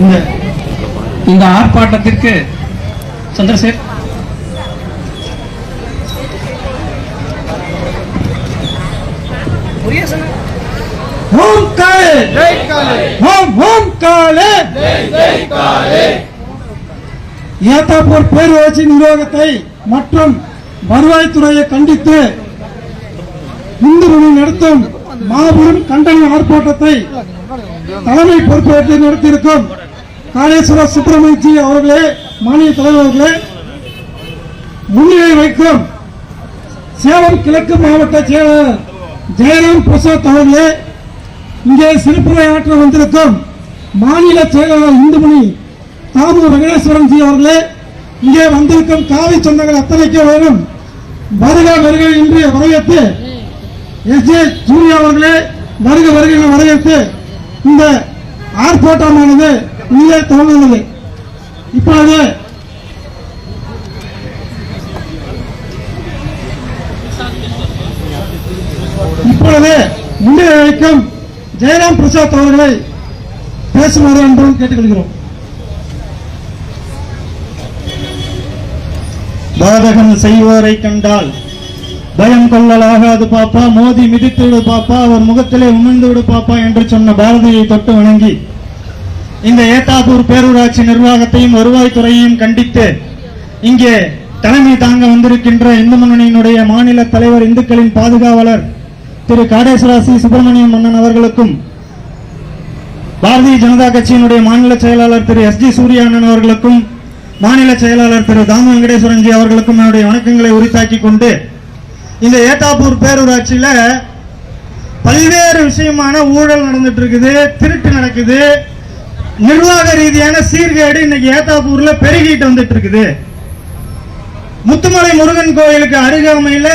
இந்த இந்த ஆர்ப்பாட்டத்திற்கு சந்திரசேகர். ஓம் காலே ஓம் ஓம் காலே ஏத்தாப்பூர் பேரூராட்சி நிர்வாகத்தை மற்றும் வருவாய்த்துறையை கண்டித்து இந்து நடத்தும் மாபெரும் கண்டன ஆர்ப்பாட்டத்தை தலைமை பொறுப்பேற்று நடத்தியிருக்கும் காளேஸ்வர சுப்பிரமணியஜி அவர்களே மாநில தலைவர் முன்னிலை வைக்கும் சேலம் கிழக்கு மாவட்ட செயலாளர் ஜெயராம் பிரசாத் அவர்களே இங்கே சிறப்புரை ஆற்ற வந்திருக்கும் மாநில செயலாளர் இந்துமணி தாமு வெங்கடேஸ்வரன் ஜி அவர்களே இங்கே வந்திருக்கும் காவி சொந்தங்கள் அத்தனைக்கு வேணும் வருக வருக இன்று வரவேற்று எஸ் ஜே சூர்யா அவர்களே வருக வருக என வரவேற்று இந்த ஆர்ப்பாட்டமானது இங்கே துவங்குகிறது இப்பொழுது இப்பொழுது முன்னிலை வைக்கும் ஜெயராம் பிரசாத் அவர்களை பேசுமாறு என்றும் கேட்டுக்கொள்கிறோம். பாதகம் செய்வோரை கண்டால் பயம் கொள்ளலாகாது பாப்பா மோதி மிதித்து விடு பாப்பா அவர் முகத்திலே உமிழ்ந்து விடு பாப்பா என்று சொன்ன பாரதியை தொட்டு வணங்கி இந்த ஏத்தாப்பூர் பேரூராட்சி நிர்வாகத்தையும் வருவாய்த்துறையையும் கண்டித்து இங்கே தலைமை தாங்க வந்திருக்கின்ற இந்து முன்னணியினுடைய மாநில தலைவர் இந்துக்களின் பாதுகாவலர் திரு காடேஸ்வராசி சுப்பிரமணியம் மன்னன் அவர்களுக்கும் பாரதிய ஜனதா கட்சியினுடைய மாநில செயலாளர் திரு எஸ். ஜி. சூர்யானன் அவர்களுக்கும் மாநில செயலாளர் திரு தாம வெங்கடேஸ்வரன்ஜி அவர்களுக்கும் என்னுடைய வணக்கங்களை உரித்தாக்கி கொண்டு இந்த ஏத்தாப்பூர் பேரூராட்சியில் பல்வேறு விஷயமான ஊழல் நடந்துட்டு இருக்குது திருட்டு நடக்குது. நிர்வாக ரீதியான சீர்கேடு இன்னைக்கு ஏத்தாப்பூர்ல பெருகிட்டு வந்துட்டு இருக்குது முத்துமலை முருகன் கோயிலுக்கு அருகாமையில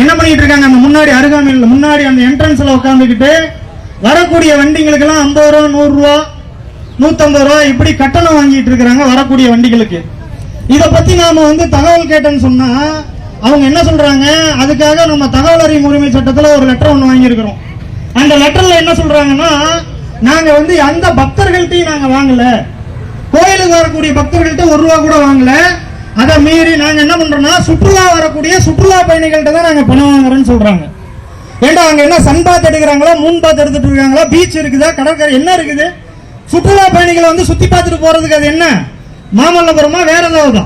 என்ன பண்ணிட்டு இருக்காங்க? அந்த முன்னாடி அருகாமையில் முன்னாடி அந்த என்ட்ரன்ஸ்ல உட்காந்துக்கிட்டு வரக்கூடிய வண்டிகளுக்கு எல்லாம் ஐம்பது ரூபா நூறு ரூபா நூத்தம்பது ரூபா இப்படி கட்டணம் வாங்கிட்டு இருக்கிறாங்க வரக்கூடிய வண்டிகளுக்கு. இதை பத்தி நாம வந்து தகவல் கேட்டேன்னு சொன்னா அவங்க என்ன சொல்றாங்க? அதுக்காக நம்ம தகவல் அறியும் உரிமை சட்டத்தில் ஒரு லெட்டர் ஒன்று வாங்கியிருக்கிறோம். அந்த லெட்டர்ல என்ன சொல்றாங்கன்னா நாங்க வந்து அந்த பக்தர்கள்ட்டையும் நாங்க வாங்கல. கோயிலுக்கு வரக்கூடிய பக்தர்கள்ட்ட ஒரு ரூபா கூட வாங்கல. அதை மீறி நாங்க என்ன பண்றோம்னா சுற்றுலா வரக்கூடிய சுற்றுலா பயணிகள்கிட்ட தான் நாங்க பணம் வாங்குறோம்னு சொல்றாங்க. ஏண்டா அங்க என்ன சன் பாத் எடுக்கிறாங்களா மூன் பாத் எடுத்துட்டு இருக்காங்களா பீச் இருக்குதா கடற்கரை என்ன இருக்குது? சுற்றுலா பயணிகளை வந்து சுத்தி பார்த்துட்டு போறதுக்கு அது என்ன? மாமல்லபுரமா வேற ஏதாவது?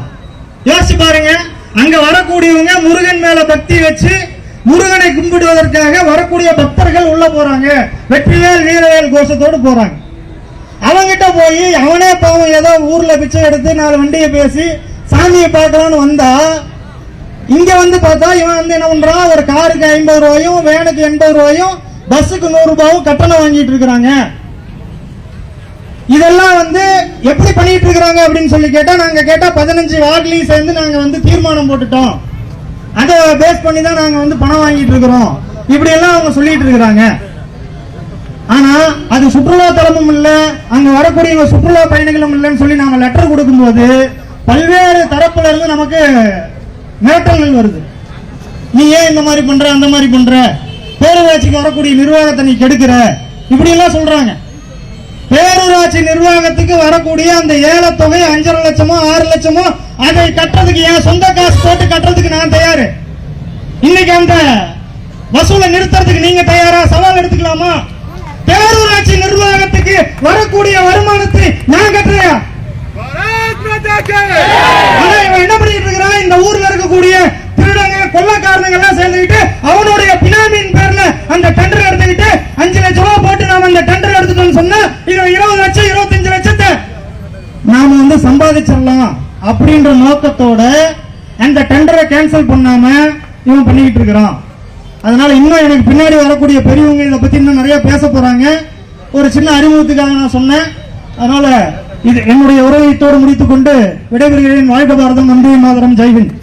யோசிச்சு பாருங்க. அங்க வரக்கூடியவங்க முருகன் மேல பக்தி வச்சு முருகனை கும்பிடுவதற்காக வரக்கூடிய பக்தர்கள் உள்ள போறாங்க. வெற்றிவேல் வீரவேல் கோஷத்தோடு போறாங்க. அவங்கிட்ட போய் அவனே பாவம் ஏதோ ஊர்ல பிச்சை எடுத்து நாலு வண்டியை பேசி சாமியை பார்க்கலான்னு வந்தா இங்க வந்து பார்த்தா இவன் வந்து என்ன பண்றான் ஒரு காருக்கு ஐம்பது ரூபாயும் வேனுக்கு எண்பது ரூபாயும் பஸ்ஸுக்கு நூறு ரூபாயும் கட்டணம் வாங்கிட்டு இருக்கிறாங்க. இதெல்லாம் வந்து எப்படி பண்ணிட்டு இருக்கிறாங்க அப்படின்னு சொல்லி கேட்டா நாங்க கேட்டா பதினஞ்சு வார்டுலையும் சேர்ந்து நாங்க வந்து தீர்மானம் போட்டுட்டோம். அதை பேஸ் பண்ணி தான் நாங்க வந்து பணம் வாங்கிட்டு இருக்கிறோம். இப்படி எல்லாம் அவங்க சொல்லிட்டு இருக்கிறாங்க. ஆனா அது சுற்றுலா தலமும் இல்ல அங்க வரக்கூடிய சுற்றுலா பயணிகளும் இல்லைன்னு சொல்லி நாங்க லெட்டர் கொடுக்கும்போது பல்வேறு தரப்புல இருந்து நமக்கு மிரட்டல்கள் வருது. நீ ஏன் இந்த மாதிரி பண்ற அந்த மாதிரி பண்ற? பேரூராட்சிக்கு வரக்கூடிய நிர்வாகத்தை நீ கெடுக்கிற? இப்படி எல்லாம் சொல்றாங்க. பேரூராட்சி நிர்வாகத்துக்கு வரக்கூடிய அந்த ஏலத்தொகை அஞ்சரை லட்சமோ ஆறு லட்சமோ அதை கட்டுறதுக்கு என் சொந்த காசு போட்டு கட்டுறதுக்கு நான் தயாரு. இன்னைக்கு அந்த வசூலை நிறுத்துறதுக்கு நீங்க தயாரா? சவால் எடுத்துக்கலாமா? பேரூராட்சி நிர்வாகத்துக்கு வரக்கூடிய வருமானத்தை நான் கட்டுறேன். என்ன பண்ணிட்டு இருக்கிறான்? இந்த ஊர்ல இருக்கக்கூடிய நாம வந்து சம்பாதிச்சிடலாம் அப்படின்ற நோக்கத்தோட அந்த டெண்டரை கேன்சல் பண்ணாம இவன் பண்ணிக்கிட்டு இருக்கிறான். அதனால இன்னும் எனக்கு பின்னாடி வரக்கூடிய பெரியவங்க இதை பத்தி இன்னும் நிறைய பேச போறாங்க. ஒரு சின்ன அறிமுகத்துக்காக நான் சொன்னேன். அதனால இது என்னுடைய உரையத்தோடு முடித்துக் கொண்டு விடைபெறுகிறேன். வாழ்க பாரதம். நன்றி மாதரம். ஜெய்ஹிந்த்